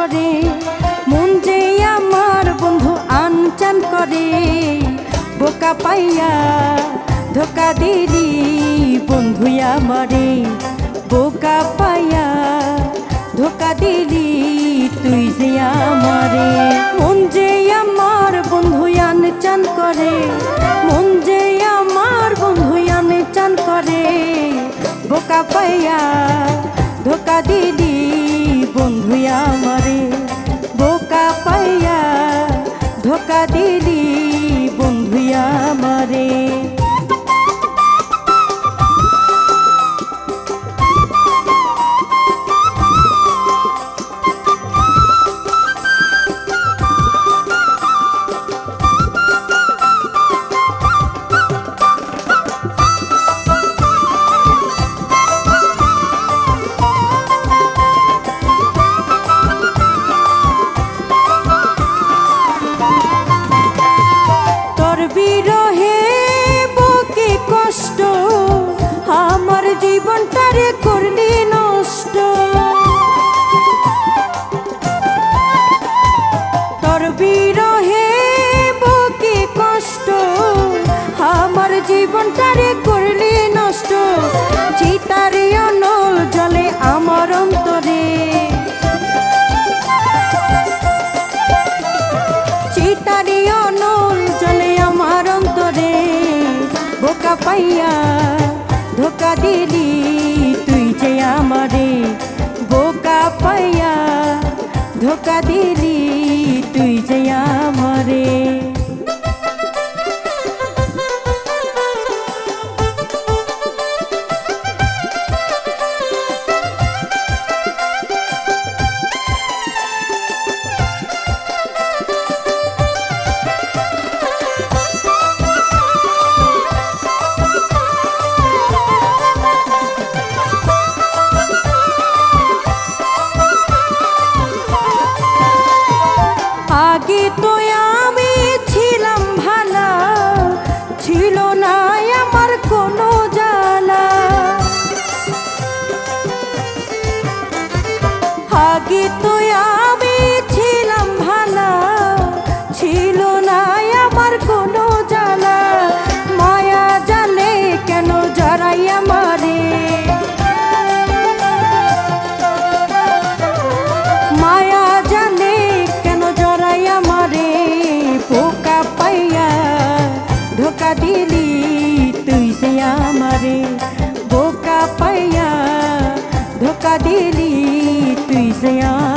করে, মন যে আমার বন্ধু আনচান করে, বোকা পাইয়া ধোকা দিলি বন্ধু আমারে, বোকা পাইয়া ধোকা দিলি তুই যে আমারে। মন যে আমার বন্ধু আনচান করে, মন যে আমার বন্ধু আনচান করে, বোকা পাইয়া ধোকা দিলি ধোকা দিলি জীবনটারে করলি নষ্ট চিতারে অনল জলে আমার অন্তরে। চিতারি অনল চলে আমার অন্তরে, বোকা পাইয়া ধোকা দিলি তুই যে আমারে। বোকা পাইয়া ধোকা দিলি তুই যে আমারে। তুই সে আমারে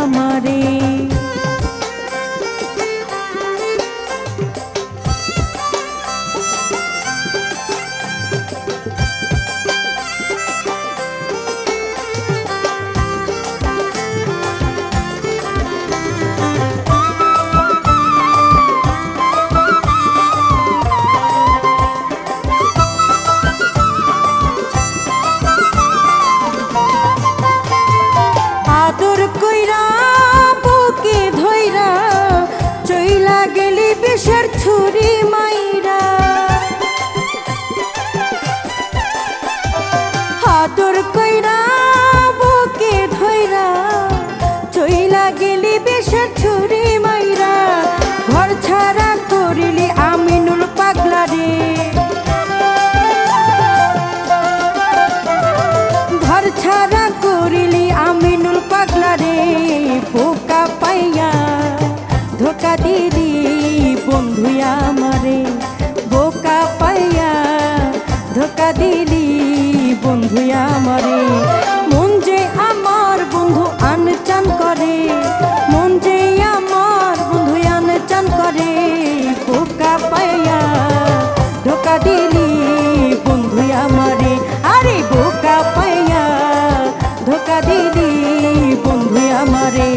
কইরা বন্ধু আমারে। মন যে আমার বন্ধু আনচান করে, মন যে আমার বন্ধু আনচান করে বোকা পাইয়া ধোকা দিলি বন্ধু আমারে। আরে বোকা পাইয়া ধোকা দিলি বন্ধু আমারে।